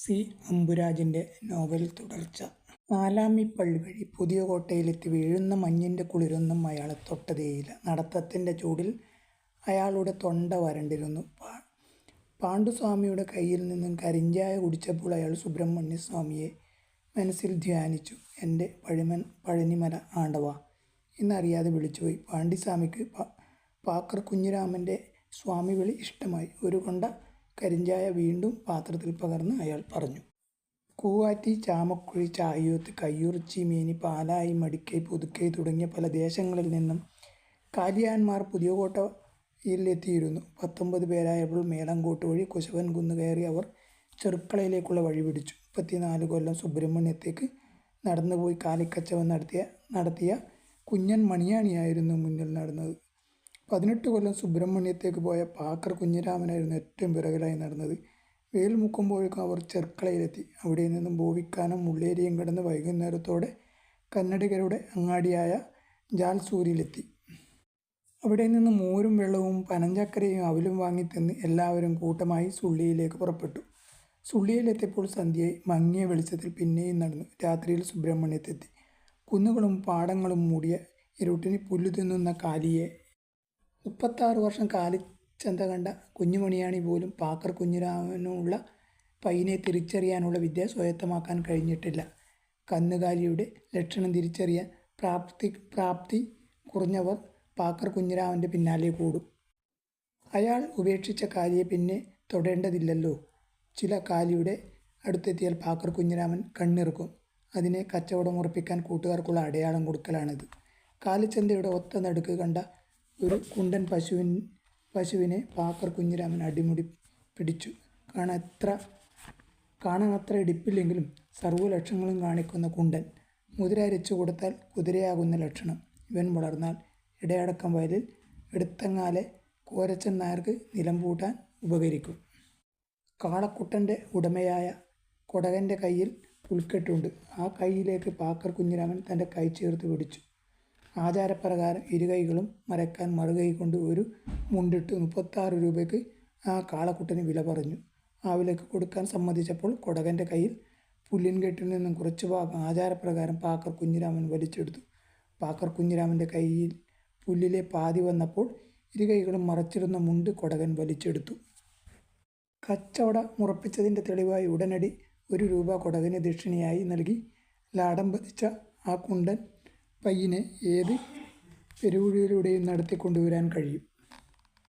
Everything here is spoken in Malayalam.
സി അമ്പുരാജിന്റെ നോവൽ തുടർച്ച. നാലാമിപ്പള്ളി വഴി പുതിയ കോട്ടയിലെത്തി വീഴുന്ന മഞ്ഞിന്റെ കുളിരൊന്നും അയാളെ തൊട്ടതേയില്ല. നടത്തത്തിന്റെ ചൂടിൽ അയാളുടെ തൊണ്ട വരണ്ടിരുന്നു. പാണ്ഡുസ്വാമിയുടെ കയ്യിൽ നിന്നും കരിഞ്ചായ കുടിച്ചപ്പോൾ അയാൾ സുബ്രഹ്മണ്യസ്വാമിയെ മനസ്സിൽ ധ്യാനിച്ചു. "എന്റെ പഴിമൻ പഴനിമല ആണ്ടവ എന്നറിയാതെ വിളിച്ചുപോയി. പാണ്ഡിസ്വാമിക്ക് പാക്കർ കുഞ്ഞിരാമന്റെ സ്വാമി വിളി ഇഷ്ടമായി. ഒരു കൊണ്ട കരിഞ്ചായ വീണ്ടും പാത്രത്തിൽ പകർന്ന് അയാൾ പറഞ്ഞു. കൂവാറ്റി, ചാമക്കുഴി, ചായൂത്ത് കയ്യൂർച്ചി മീനി പാലായി, മടിക്കൈ, പുതുക്കൈ തുടങ്ങിയ പല ദേശങ്ങളിൽ നിന്നും കാലിയാന്മാർ പുതിയകോട്ടയിൽ എത്തിയിരുന്നു. പത്തൊമ്പത് പേരായപ്പോൾ മേളങ്കോട്ട് വഴി കുശവൻ കുന്ന് കയറി അവർ ചെറുക്കളയിലേക്കുള്ള വഴി പിടിച്ചു. മുപ്പത്തിനാല് കൊല്ലം സുബ്രഹ്മണ്യത്തേക്ക് നടന്നുപോയി കാലിക്കച്ചവൻ നടത്തിയ നടത്തിയ കുഞ്ഞൻ മണിയാണിയായിരുന്നു മുന്നിൽ നടന്നത്. പതിനെട്ട് കൊല്ലം സുബ്രഹ്മണ്യത്തേക്ക് പോയ പാക്കർ കുഞ്ഞിരാമനായിരുന്നു ഏറ്റവും പിറകിലായി നടന്നത്. വെയിൽ മുക്കുമ്പോഴേക്കും അവർ ചെർക്കളയിലെത്തി. അവിടെ നിന്നും ഭൂവിക്കാനും മുള്ളേരിയും കിടന്ന് വൈകുന്നേരത്തോടെ കന്നഡിഗരുടെ അങ്ങാടിയായ ജാൽസൂരിയിലെത്തി അവിടെ നിന്ന് മോരും വെള്ളവും പനഞ്ചക്കരയും അവലും വാങ്ങി തിന്ന് എല്ലാവരും കൂട്ടമായി സുള്ളിയിലേക്ക് പുറപ്പെട്ടു. സുള്ളിയിലെത്തിയപ്പോൾ സന്ധ്യയായി. മങ്ങിയ വെളിച്ചത്തിൽ പിന്നെയും നടന്നു. രാത്രിയിൽ സുബ്രഹ്മണ്യത്തെത്തി. കുന്നുകളും പാടങ്ങളും മൂടിയ ഇരുട്ടിന് പുല്ലു തിന്നുന്ന കാലിയെ. മുപ്പത്താറ് വർഷം കാലിച്ചന്ത കണ്ട കുഞ്ഞുമണിയാണി പോലും പാക്കർ കുഞ്ഞിരാമനുള്ള പൈനെ തിരിച്ചറിയാനുള്ള വിദ്യ സ്വയത്തമാക്കാൻ കഴിഞ്ഞിട്ടില്ല. കന്നുകാലിയുടെ ലക്ഷണം തിരിച്ചറിയാൻ പ്രാപ്തി പ്രാപ്തി കുറഞ്ഞവർ പാക്കർ കുഞ്ഞിരാമന്റെ പിന്നാലെ കൂടും. അയാൾ ഉപേക്ഷിച്ച കാലിയെ പിന്നെ തൊടേണ്ടതില്ലല്ലോ. ചില കാലിയുടെ അടുത്തെത്തിയാൽ പാക്കർ കുഞ്ഞിരാമൻ കണ്ണിറുക്കും. അതിനെ കച്ചവടം ഉറപ്പിക്കാൻ കൂട്ടുകാർക്കുള്ള അടയാളം കൊടുക്കലാണിത്. കാലിച്ചന്തയുടെ ഒത്ത നടുക്ക് കണ്ട ഒരു കുണ്ടൻ പശുവിൻ പശുവിനെ പാക്കർ കുഞ്ഞിരാമൻ അടിമുടി പിടിച്ചു. കാണാനത്ര എടുപ്പില്ലെങ്കിലും സർവലക്ഷണങ്ങളും കാണിക്കുന്ന കുണ്ടൻ. മുതിര അരച്ചു കൊടുത്താൽ കുതിരയാകുന്ന ലക്ഷണം. ഇവൻ വളർന്നാൽ ഇടയടക്കം വയലിൽ എടുത്തങ്ങാലെ കോരച്ചൻ നായർക്ക് നിലം പൂട്ടാൻ ഉപകരിക്കും. കാളക്കുട്ടന്റെ ഉടമയായ കൊടകന്റെ കയ്യിൽ പുൽക്കെട്ടുണ്ട്. ആ കൈയിലേക്ക് പാക്കർ കുഞ്ഞിരാമൻ തന്റെ കൈ ചേർത്ത് പിടിച്ചു. ആചാരപ്രകാരം ഇരുകൈകളും മരക്കാൻ മറുകൈ കൊണ്ട് ഒരു മുണ്ടിട്ട് മുപ്പത്താറ് രൂപയ്ക്ക് ആ കാളക്കുട്ടന് വില പറഞ്ഞു. ആ വിലക്ക് കൊടുക്കാൻ സമ്മതിച്ചപ്പോൾ കൊടകന്റെ കയ്യിൽ പുല്ലിൻകെട്ടിൽ നിന്നും കുറച്ച് ഭാഗം ആചാരപ്രകാരം പാക്കർ കുഞ്ഞിരാമൻ വലിച്ചെടുത്തു. പാക്കർ കുഞ്ഞിരാമന്റെ കയ്യിൽ പുല്ലിലെ പാതി വന്നപ്പോൾ ഇരുകൈകളും മറച്ചിരുന്ന മുണ്ട് കൊടകൻ വലിച്ചെടുത്തു. കച്ചവട മുറപ്പിച്ചതിന്റെ തെളിവായി ഉടനടി ഒരു രൂപ കൊടകന് ദക്ഷിണയായി നൽകി ലാടം പതിച്ച ആ കുണ്ടൻ പയ്യനെ ഏത് പെരുവഴിയിലൂടെയും നടത്തിക്കൊണ്ടുവരാൻ കഴിയും.